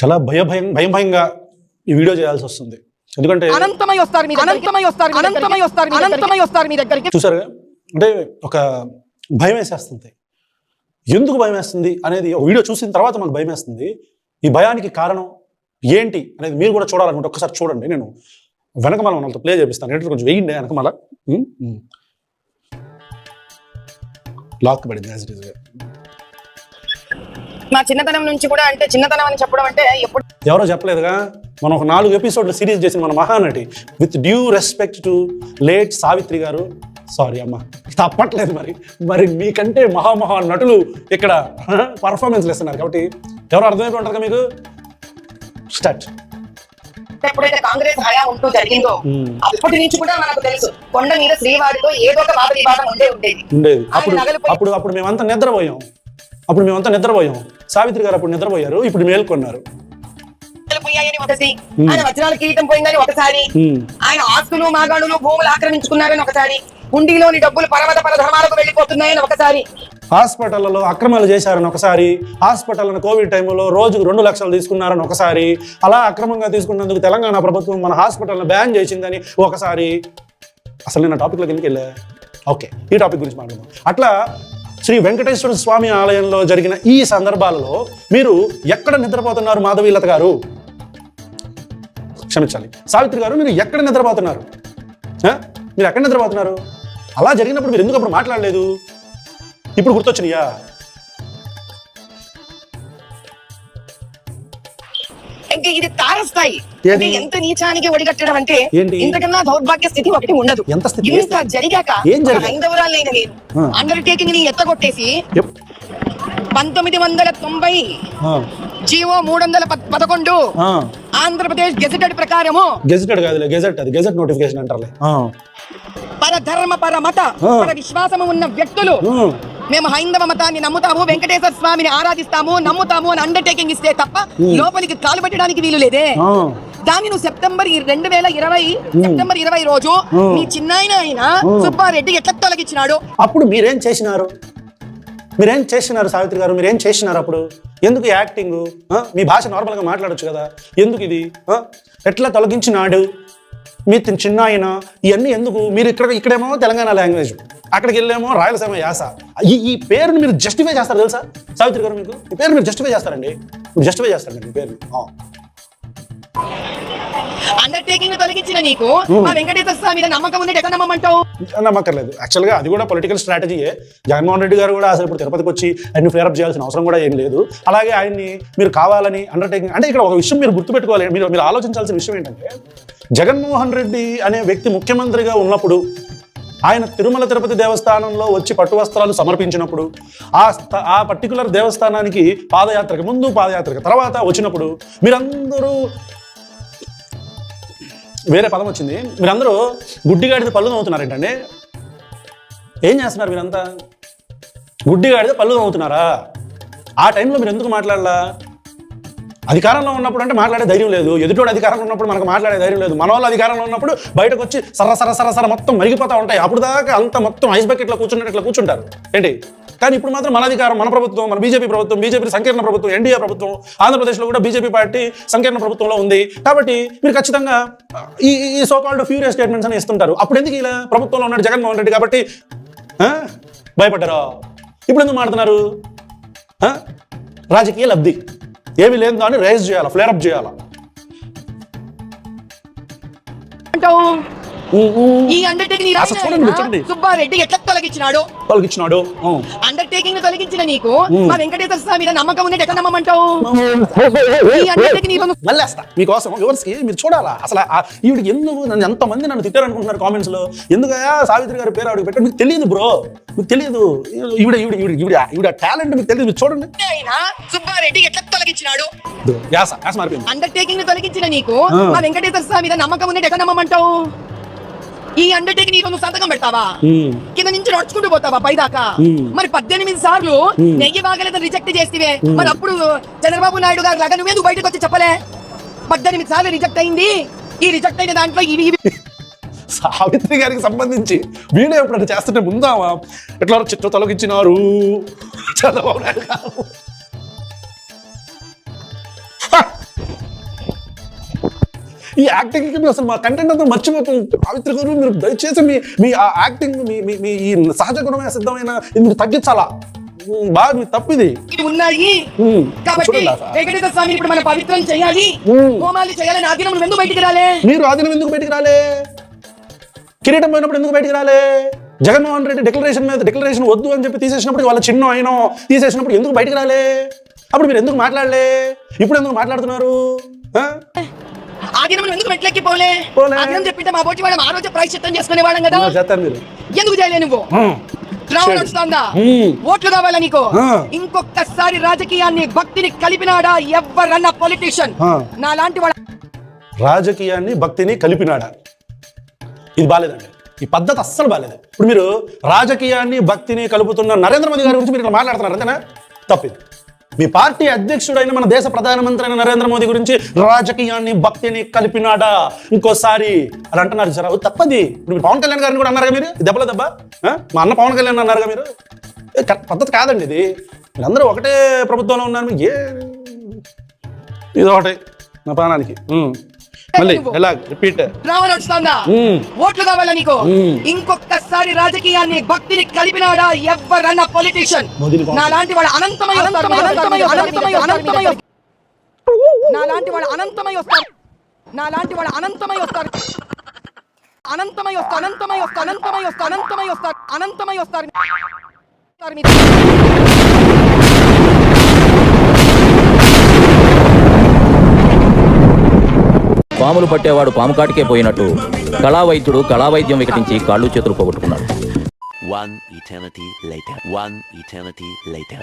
చాలా భయ భయం భయం భయంగా ఈ వీడియో చేయాల్సి వస్తుంది. ఎందుకంటే అనంతమై వస్తారు మీ అనంతమై వస్తారు అనంతమై వస్తారు అనంతమై వస్తారు మీ దగ్గరికి. చూసారుగా? అంటే ఒక భయం వేసేస్తుంది. ఎందుకు భయం వేస్తుంది అనేది ఒక వీడియో చూసిన తర్వాత మాకు భయం వేస్తుంది. ఈ భయానికి కారణం ఏంటి అనేది మీరు కూడా చూడాలనుకుంటే ఒక్కసారి చూడండి. నేను వెనకమాల మనతో ప్లే చేపిస్తాను. ఏంటంటే కొంచెం వేయండి వెనకమాల. లాక్ పడింది యాజ్ ఇట్ ఈస్గా. మా చిన్నతనం నుంచి కూడా అంటే చిన్నతనం అని చెప్పడం అంటే ఎప్పుడు ఎవరో చెప్పలేదుగా? మనం ఒక నాలుగు ఎపిసోడ్లు సిరీస్ చేసిన మన Mahanati with due respect to late Savitri garu. Sorry అమ్మ తప్పట్లేదు మరి. మరి మీకంటే మహామహా నటులు ఇక్కడ పర్ఫార్మెన్స్ ఇస్తున్నారు కాబట్టి ఎవరు అర్థమైపోయి ఉంటారు మీకు? స్టార్ట్ ఎప్పుడైతే కాంగ్రెస్ హయా ఉంటూ జరిగిందో అప్పటి నుంచి కూడా మనకు తెలుసు కొండ మీద శ్రీవారితో ఏదో ఒక వాద వివాదం ఉండే ఉండేది. ఉండేది. అప్పుడు అప్పుడు అప్పుడు మేమంతా నిద్రపోయాం. అప్పుడు మేమంతా నిద్రపోయాం. సావిత్రి గారు అప్పుడు నిద్రపోయారు ఇప్పుడు మేల్కొన్నారు. ఒకటి ఆయన వజ్రాల కిరీటం పోయిందని ఒకసారి. ఆయన ఆస్తులు మాగాణులు భూములు ఆక్రమించుకున్నారని ఒకసారి. హుండీలోని డబ్బులు పరమత పరధర్మాలకు వెళ్ళిపోతున్నాయని ఒకసారి. హాస్పిటళ్ళలో అక్రమాలు చేశారని ఒకసారి హాస్పిటల్ని కోవిడ్ టైంలో రోజుకు రెండు లక్షలు తీసుకున్నారని ఒకసారి అలా అక్రమంగా తీసుకున్నందుకు తెలంగాణ ప్రభుత్వం మన హాస్పిటల్ని బ్యాన్ చేసిందని ఒకసారి. అసలు నేను టాపిక్లోకి ఎందుకు వెళ్ళా? ఓకే ఈ టాపిక్ గురించి మాట్లాడదాం. అట్లా శ్రీ వెంకటేశ్వర స్వామి ఆలయంలో జరిగిన ఈ సందర్భాలలో మీరు ఎక్కడ నిద్రపోతున్నారు మాధవీలత గారు? క్షమించాలి. సావిత్రి గారు మీరు ఎక్కడ నిద్రపోతున్నారు? మీరు ఎక్కడ నిద్రపోతున్నారు? అలా జరిగినప్పుడు మీరు ఎందుకు అప్పుడు మాట్లాడలేదు? ఇప్పుడు గుర్తొచ్చినాయా? ఇంకా ఇది తారస్థాయి? అంటే ఎంత నీచానికి ఒడిగట్టడం అంటే? ఇంతకన్నా దౌర్భాగ్య స్థితి ఒకటి ఉండదు? ఇంత జరిగాక జరిగాక? హైందవరాలైన నేను ఆ. అండర్టేకింగ్ని ఎత్తగొట్టేసి పంతొమ్మిది వందల తొంభై జీవో మూడు వందల పద్- పదకొండు ఆ. ఆంధ్రప్రదేశ్ గెజెటెడ్ ప్రకారము గెజెటెడ్ కాదులే గెజెట్ అది గెజెట్ నోటిఫికేషన్ అంటారులే ఆ. పరధర్మ పర మత ఆ. పర విశ్వాసము ఉన్న వ్యక్తులు. మేము హైందవ మతాన్ని నమ్ముతాము వెంకటేశ్వర స్వామిని ఆరాధిస్తాము నమ్ముతాము అని అండర్టేకింగ్ ఇస్తే తప్ప లోపలికి కాలు పెట్టడానికి వీలు లేదే ఆ. దాన్ని నువ్వు సెప్టెంబర్ రెండు వేల ఇరవై సెప్టెంబర్ ఇరవై రోజు. మీ చిన్నాయన అయిన సుబ్బారెడ్డి ఎట్లా తొలగించినాడు అప్పుడు మీరేం చేసినారు మీరేం చేసినారు సావిత్రి గారు మీరేం చేసినారు అప్పుడు ఎందుకు యాక్టింగ్ మీ భాష నార్మల్గా మాట్లాడొచ్చు కదా. ఎందుకు ఇది? ఎట్లా తొలగించినాడు? మీ చిన్న ఆయన ఇవన్నీ ఎందుకు? మీరు ఇక్కడ ఇక్కడేమో తెలంగాణ లాంగ్వేజ్ అక్కడికి వెళ్ళేమో రాయలసీమ యాస. ఈ ఈ పేరుని మీరు జస్టిఫై చేస్తారు తెలుసా? సావిత్రి గారు మీకు? ఈ పేరు మీరు జస్టిఫై చేస్తారండి? మీరు జస్టిఫై చేస్తారండి మీ పేరు అండర్టేకింగ్ తొలగించిన నీకు మా వెంకటేశ్వర స్వామి మీద నమ్మకం ఉంది ఎట్లా నమ్మమంటావు? నమ్మక్కర్లేదు. యాక్చువల్గా అది కూడా పొలిటికల్ స్ట్రాటజీయే జగన్మోహన్ రెడ్డి గారు కూడా అసలు ఇప్పుడు తిరుపతికి వచ్చి ఆయన్ని ఫ్లేరప్ చేయాల్సిన అవసరం కూడా ఏం లేదు. అలాగే ఆయన్ని మీరు కావాలని అండర్టేకింగ్ అంటే ఇక్కడ ఒక విషయం మీరు గుర్తుపెట్టుకోవాలి. మీరు మీరు ఆలోచించాల్సిన విషయం ఏంటంటే జగన్మోహన్ రెడ్డి అనే వ్యక్తి ముఖ్యమంత్రిగా ఉన్నప్పుడు ఆయన తిరుమల తిరుపతి దేవస్థానంలో వచ్చి పట్టు వస్త్రాలు సమర్పించినప్పుడు ఆ ఆ పర్టికులర్ దేవస్థానానికి పాదయాత్రకి ముందు పాదయాత్రకి తర్వాత వచ్చినప్పుడు మీరందరూ వేరే పదం వచ్చింది. మీరందరూ గుడ్డిగాడిది పళ్ళు నవ్వుతున్నారేంటండి? ఏం చేస్తున్నారు మీరంతా? గుడ్డిగాడిది పళ్ళు నవ్వుతున్నారా? ఆ టైంలో మీరు ఎందుకు మాట్లాడలా? అధికారంలో ఉన్నప్పుడు అంటే మాట్లాడే ధైర్యం లేదు. ఎదుటోడు అధికారంలో ఉన్నప్పుడు మనకు మాట్లాడే ధైర్యం లేదు. మన వాళ్ళు అధికారంలో ఉన్నప్పుడు బయటకు వచ్చి సర సర సర సర మొత్తం మరిగిపోతూ ఉంటాయి. అప్పుడు దాకా అంత మొత్తం ఐస్ బకెట్లో కూర్చున్నట్టు ఇట్లా కూర్చుంటారు. ఏంటి? కానీ ఇప్పుడు మాత్రం మన అధికారం మన ప్రభుత్వం మన బీజేపీ ప్రభుత్వం బీజేపీ సంకీర్ణ ప్రభుత్వం ఎన్డీఏ ప్రభుత్వం ఆంధ్రప్రదేశ్లో కూడా బీజేపీ పార్టీ సంకీర్ణ ప్రభుత్వంలో ఉంది. కాబట్టి మీరు ఖచ్చితంగా ఈ ఈ సోకాల్డ్ ఫ్యూరియస్ స్టేట్మెంట్స్ అని ఇస్తుంటారు. అప్పుడు ఎందుకు ఇలా ప్రభుత్వంలో ఉన్నాడు జగన్మోహన్ రెడ్డి కాబట్టి? భయపడ్డారా? ఇప్పుడు ఎందుకు మాడుతున్నారు రాజకీయ లబ్ధి. ఏమి లేదు దాన్ని రైజ్ చేయాలా ఫ్లేరప్ చేయాలా? అంటావు? ఈ అండర్టేకింగ్ అసలు చూడండి, మీరు చూడండి. సుబ్బారెడ్డి ఎట్లా తొలగించినాడు? వాళ్ళకి ఇచ్చినాడు ఆ. అండర్టేకింగ్ తొలగించిన నీకు మా వెంకటేశ్వర స్వామి మీద నమ్మకం ఉంది ఎట్లా నమ్మమంటావు? ఈ అండర్టేకింగ్ నీకు మళ్ళీ వస్తా మీకోసం వివర్స్కి మీరు చూడాలా? అసలు ఆ- ఈవిడికి ఎందుకు నన్ను ఎంతమంది నన్ను తిట్టారనుకుంటున్నారు కామెంట్స్లో? ఎందుకయా సావిత్రి గారి పేరు ఆవిడకి పెట్టారు? మీకు తెలియదు బ్రో. మీకు తెలియదు. ఈవిడ ఈవిడ ఈవిడ ఈవిడ ఈవిడ టాలెంట్ మీకు తెలియదు. మీరు చూడండి. అయినా సుబ్బారెడ్డి ఎట్లా తొలగించినాడు? ఇదిగో, యాస యాస మారిపోయింది. అండర్టేకింగ్ తొలగించిన నీకు ఆ. మా వెంకటేశ్వర స్వామి మీద నమ్మకం ఉంది ఎట్లా నమ్మమంటావు? ఈ అండర్టేకింగ్ నీకు నువ్వు సంతకం పెడతావా. కింద నుంచి నడుచుకుంటూ పోతావా పైదాకా. మరి పద్దెనిమిది సార్లు నెయ్యి బాగలేదని రిజెక్ట్ చేస్తే మరి అప్పుడు చంద్రబాబు నాయుడు గారు లాగా నువ్వేందుకు బయటకు వచ్చి చెప్పలే? పద్దెనిమిది సార్లు రిజెక్ట్ అయింది. ఈ రిజెక్ట్ అయిన దాంట్లో ఇవి సావిత్రి గారికి సంబంధించి వీడియో ఎప్పుడైనా చేస్తుంటే ముందామా ఎట్లా చిట్టు తొలగించినారు? చంద్రబాబు నాయుడు గారు. ఈ యాక్టింగ్కి మీరు అసలు మా కంటెంట్ అంతా మర్చిపోతాం పవిత్ర గారు మీరు దయచేసి మీ మీ ఆ యాక్టింగ్ మీ మీ మీ ఈ సహజ గుణమైన సిద్ధమైన ఇది మీరు తగ్గించాలా? బాగా మీ తప్పిది. ఉన్నాయి. కాబట్టి. వెంకటేశ్వర స్వామిని ఇప్పుడు మనం పవిత్రం చేయాలి. హోమాలు చేయాలని నువ్వు ఎందుకు బయటికి రాలే? మీరు ఆదినం ఎందుకు బయటికి రాలే? కిరీటం పోయినప్పుడు ఎందుకు బయటికి రాలే? జగన్మోహన్ రెడ్డి డిక్లరేషన్ మీద డిక్లరేషన్ వద్దు అని చెప్పి తీసేసినప్పుడు వాళ్ళ చిన్న అయినో తీసేసినప్పుడు ఎందుకు బయటికి రాలే? అప్పుడు మీరు ఎందుకు మాట్లాడలే? ఇప్పుడు ఎందుకు మాట్లాడుతున్నారు? ఆదినం ఎందుకు మెట్లెక్కి పోలే? పోలే. ఆదినం చెప్పింటే మా పోటీ వాళ్ళం ఆ రోజే ప్రాయశ్చిత్తం చేసుకునే వాళ్ళం కదా. ఎందుకు చేయలే నువ్వు? వస్తుందా. ఓట్లు కావాలా నీకు. ఇంకొకసారి రాజకీయాన్ని భక్తిని కలిపినాడా ఎవరన్నా పొలిటీషియన్. నా లాంటి వాళ్ళ రాజకీయాన్ని భక్తిని కలిపినాడా? ఇది బాలేదండి. ఈ పద్ధతి అస్సలు బాలేదు. ఇప్పుడు మీరు రాజకీయాన్ని భక్తిని కలుపుతున్న నరేంద్ర మోదీ గారి గురించి మీరు ఇట్లా మాట్లాడుతున్నారు అంతేనా? తప్పింది. మీ పార్టీ అధ్యక్షుడైన మన దేశ ప్రధానమంత్రి అయిన నరేంద్ర మోదీ గురించి రాజకీయాన్ని భక్తిని కలిపినాడా? ఇంకోసారి అని అంటున్నారు సార్ తప్పది. ఇప్పుడు పవన్ కళ్యాణ్ గారిని కూడా అన్నారుగా మీరు? దెబ్బల దెబ్బ? మా అన్న పవన్ కళ్యాణ్ అన్నారుగా మీరు? పద్ధతి కాదండి ఇది. మీరందరూ ఒకటే ప్రభుత్వంలో ఉన్నారు. ఏ ఇది ఒకటి నా ప్రాణానికి. మళ్ళీ ఎలా రిపీట్ రావణ వస్తుందా ఉమ్. ఓట్లు కావాలా నీకు మ్మ్. ఇంకొకసారి రాజకీయాన్ని భక్తిని కలిపినాడా ఎవరన్నా పొలిటీషియన్ నా లాంటి వాళ్ళ అనంతమై వస్తారు, అనంతమై వస్తారు, అనంతమై వస్తారు. నా లాంటి వాళ్ళ అనంతమై వస్తారు నా లాంటి వాళ్ళ అనంతమై వస్తారు అనంతమై వస్తారు అనంతమై వస్తారు అనంతమై వస్తారు అనంతమై వస్తారు అనంతమై వస్తారు వస్తారు మీ- పాములు పట్టేవాడు పాము కాటికే పోయినట్టు. కళావైద్యుడు కళావైద్యం వికటించి కాళ్ళు చేతులు పోగొట్టుకున్నాడు. One eternity later. One eternity later.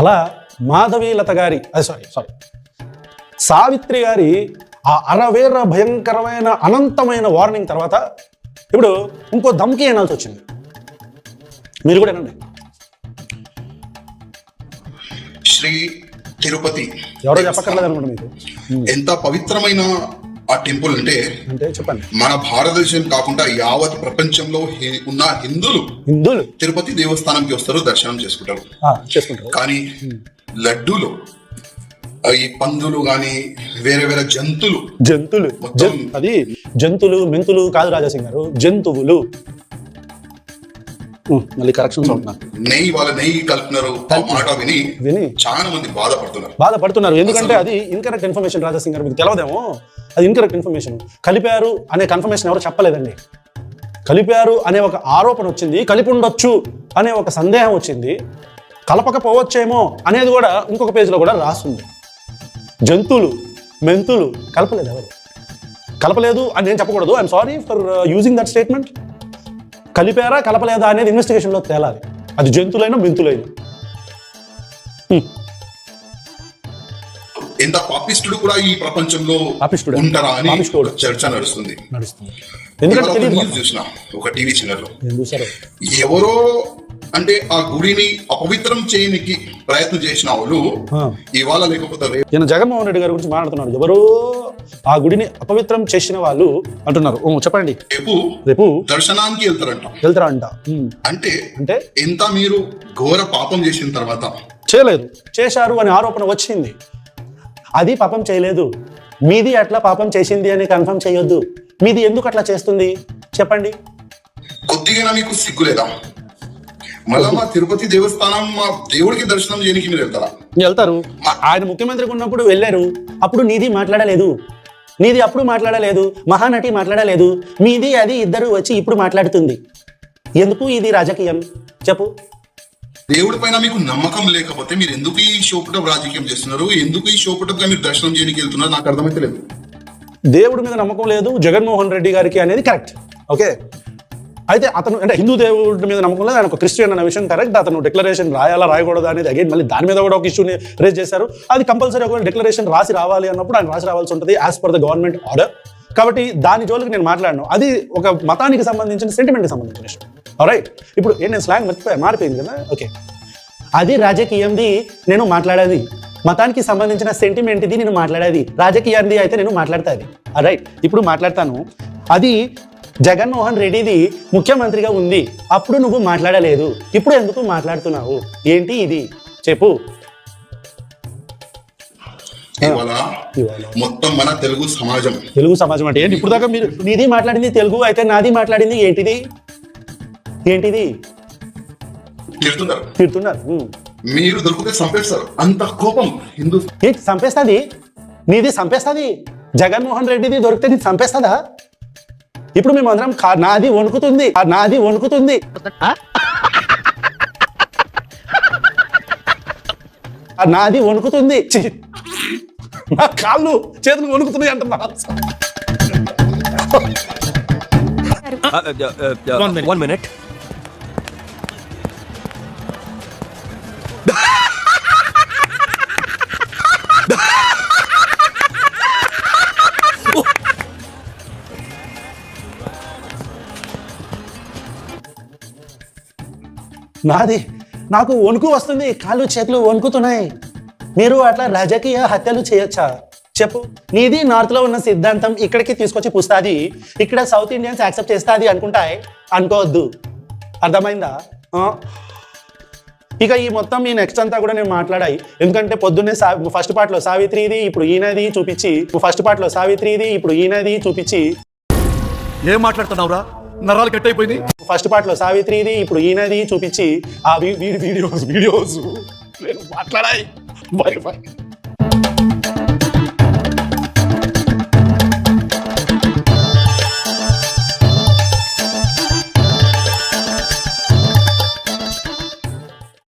అలా మాధవీలత గారి అది సారీ సారీ సావిత్రి గారి ఆ అరవేర భయంకరమైన అనంతమైన వార్నింగ్ తర్వాత ఇప్పుడు ఇంకో ధమ్కి అనాల్సి వచ్చింది. మీరు కూడా వినండి. శ్రీ తిరుపతి ఎవరో చెప్పక్కర్లేదు అనుకుంటా మీకు. ఎంత పవిత్రమైన ఆ టెంపుల్ అంటే అంటే చెప్పండి. మన భారతదేశం కాకుండా యావత్ ప్రపంచంలో ఉన్న హిందువులు హిందువులు. తిరుపతి దేవస్థానంకి వస్తారు దర్శనం చేసుకుంటారు. చేసుకుంటారు. కానీ లడ్డూలు ఆ, ఈ పందులు గాని వేరే వేరే జంతువులు జంతువులు. అది జంతువులు మెంతులు కాదు రాజాసింగ్ గారు జంతువులు. మళ్ళీ కరెక్షన్స్ ఉంటున్నారు నెయ్యి వాళ్ళ నెయ్యి కలిపినారు ఆ మాట విని విని. చాలా మంది బాధపడుతున్నారు. బాధపడుతున్నారు. ఎందుకంటే అది ఇన్కరెక్ట్ ఇన్ఫర్మేషన్ రాజాసింగ్ గారు మీకు తెలవదేమో? అది ఇన్కరెక్ట్ ఇన్ఫర్మేషన్ కలిపారు అనే కన్ఫర్మేషన్ ఎవరు చెప్పలేదండి. కలిపారు అనే ఒక ఆరోపణ వచ్చింది కలిపి ఉండొచ్చు అనే ఒక సందేహం వచ్చింది. కలపకపోవచ్చేమో అనేది కూడా ఇంకొక పేజీలో కూడా రాస్తుంది. జంతువులు మెంతులు కలపలేదు ఎవరు. కలపలేదు అని నేను చెప్పకూడదు. I'm sorry for using that statement కలిపారా కలపలేదా అనేది ఇన్వెస్టిగేషన్లో తేలాలి. అది జంతువులైనా మెంతులైనా. ఎంత పాపిస్టుడు కూడా ఈ ప్రపంచంలో? ఉంటారా అని చర్చ నడుస్తుంది. నడుస్తుంది. ఎందుకంటే చూసిన. ఒక టీవీ ఛానల్లో ఎవరో అంటే ఆ గుడిని అపవిత్రం చేయనికి ప్రయత్నం చేసిన వాళ్ళు. ఇవాళ లేకపోతే ఈయన జగన్మోహన్ రెడ్డి గారి గురించి మాట్లాడుతున్నాడు. ఎవరో ఆ గుడిని అపవిత్రం చేసిన వాళ్ళు అంటున్నారు. ఓ, చెప్పండి. రేపు రేపు దర్శనానికి వెళ్తారంట. వెళ్తారా అంట? ఉమ్. అంటే అంటే? ఎంత మీరు ఘోర పాపం చేసిన తర్వాత? చేయలేదు. చేశారు అనే ఆరోపణ వచ్చింది. అది పాపం చేయలేదు. మీది అట్లా పాపం చేసింది అని కన్ఫర్మ్ చేయొద్దు. మీది ఎందుకు అట్లా చేస్తుంది? చెప్పండి. కొద్దిగా మీకు సిగ్గులేదా? మళ్ళా మా తిరుపతి దేవస్థానం మా దేవుడికి దర్శనం చేయడానికి మీరు వెళ్తారా? వెళ్తారు. ఆయన ముఖ్యమంత్రిగా ఉన్నప్పుడు వెళ్ళారు. అప్పుడు నీది మాట్లాడలేదు. నీది అప్పుడు మాట్లాడలేదు. మహానటి మాట్లాడలేదు. మీది అది ఇద్దరు వచ్చి ఇప్పుడు మాట్లాడుతుంది. ఎందుకు ఇది రాజకీయం? చెప్పు. దేవుడి పైన మీకు నమ్మకం లేకపోతే మీరు ఎందుకు ఈ షోపుటప్ రాజకీయం చేస్తున్నారు? ఎందుకు ఈ షోపుటప్గా మీరు దర్శనం చేయడానికి వెళ్తున్నారు? నాకు అర్థమైతే లేదు. దేవుడి మీద నమ్మకం లేదు. జగన్మోహన్ రెడ్డి గారికి అనేది కరెక్ట్. ఓకే? అయితే అతను అంటే హిందూ దేవుడి మీద నమ్మకం లేదు. ఆయన ఒక క్రిస్టియన్ అనే విషయం కరెక్ట్ అతను డిక్లరేషన్ రాయాలా రాయకూడదు అనేది అగైన్ మళ్ళీ దాని మీద కూడా ఒక ఇష్యూని రేజ్ చేశారు. అది కంపల్సరీ ఒకవేళ డిక్లరేషన్ రాసి రావాలి అన్నప్పుడు ఆయన రాసి రావాల్సి ఉంటుంది as per the government order కాబట్టి దాని జోలికి నేను మాట్లాడను. అది ఒక మతానికి సంబంధించిన సెంటిమెంట్కి సంబంధించిన ఇష్యూ రైట్ ఇప్పుడు ఏంటి నేను స్లాంగ్ మర్చిపోయా? మారిపోయింది కదా? ఓకే అది రాజకీయంది నేను మాట్లాడేది. మతానికి సంబంధించిన సెంటిమెంట్ ఇది నేను మాట్లాడేది. రాజకీయాన్ని అయితే నేను మాట్లాడతాది. రైట్ ఇప్పుడు మాట్లాడతాను. అది జగన్మోహన్ రెడ్డిది ముఖ్యమంత్రిగా ఉంది. అప్పుడు నువ్వు మాట్లాడలేదు. ఇప్పుడు ఎందుకు మాట్లాడుతున్నావు? ఏంటి ఇది? చెప్పు. మొత్తం మన తెలుగు సమాజం. తెలుగు సమాజం అంటే ఏంటి? ఇప్పుడు దాకా మీరు నీది మాట్లాడింది తెలుగు అయితే నాది మాట్లాడింది ఏంటిది? ఏంటిది? తిడుతున్నారు. తిడుతున్నారు. మీరు దొరికితే చంపేస్తారు. అంత కోపం హిందూ చంపేస్తుంది? నీది చంపేస్తుంది? జగన్మోహన్ రెడ్డిది దొరికితే నీది చంపేస్తుందా? ఇప్పుడు మేము అందరం నాది వణుకుతుంది ఆ నాది వణుకుతుంది. ఆ నాది వణుకుతుంది. నా కాళ్ళు చేతులు వణుకుతున్నాయి అంటున్నా. వన్ మినిట్ నాది. నాకు వణుకు వస్తుంది. కాళ్ళు చేతులు వణుకుతున్నాయి. మీరు అట్లా రాజకీయ హత్యలు చేయొచ్చా? చెప్పు. నీది నార్త్లో ఉన్న సిద్ధాంతం ఇక్కడికి తీసుకొచ్చి పుస్తాది. ఇక్కడ సౌత్ ఇండియన్స్ యాక్సెప్ట్ చేస్తాది అనుకుంటాయి. అనుకోవద్దు. అర్థమైందా? ఇక ఈ మొత్తం ఈ నెక్స్ట్ అంతా కూడా నేను మాట్లాడాయి. ఎందుకంటే పొద్దున్నే సా ఫస్ట్ పార్ట్లో సావిత్రిది ఇప్పుడు ఈయనది చూపించి ఫస్ట్ పార్ట్లో సావిత్రిది ఇప్పుడు ఈయనది చూపించి. ఏం మాట్లాడుతున్నావురా? నరాలు కట్ అయిపోయింది. ఫస్ట్ పార్ట్లో సావిత్రిది ఇప్పుడు ఈయనది చూపించి ఆ వీడియోస్ వీడియోస్ మాట్లాడాయి బై బై.